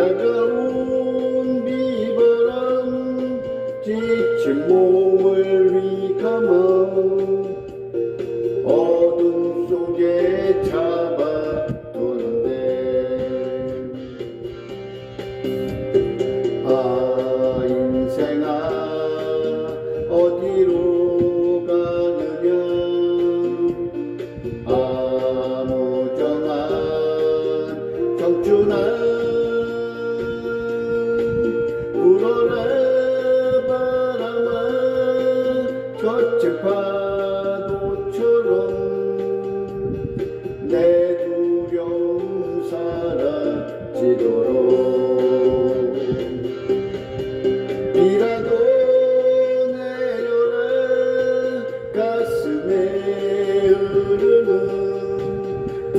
차가운 비바람 지친 몸을 위감아 어둠 속에 잡아뒀네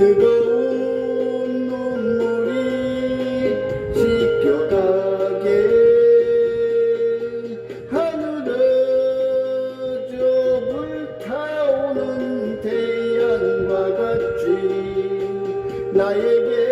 뜨거운 눈물이 씻겨가게 하늘에 저 불타오는 태양과 같이 나에게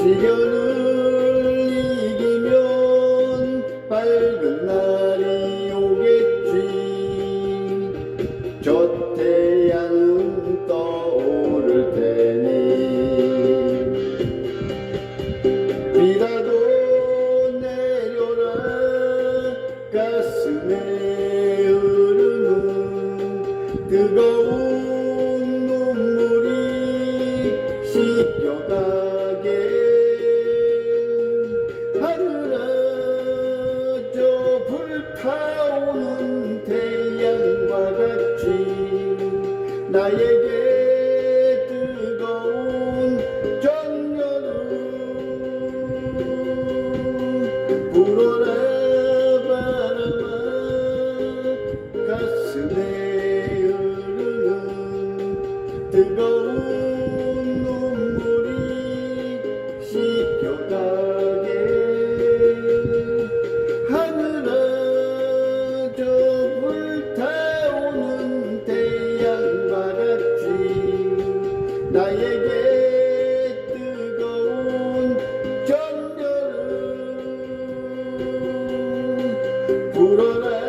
시련을 이기면 밝은 날이 오겠지. 저 태양은 떠오를 테니 비라도 내려라. 가슴에 흐르는 뜨거운 나에게 뜨거운 정열을 불어라 바람아 가슴에 흐르는 뜨거운 나에게 뜨거운 전열을 불어라.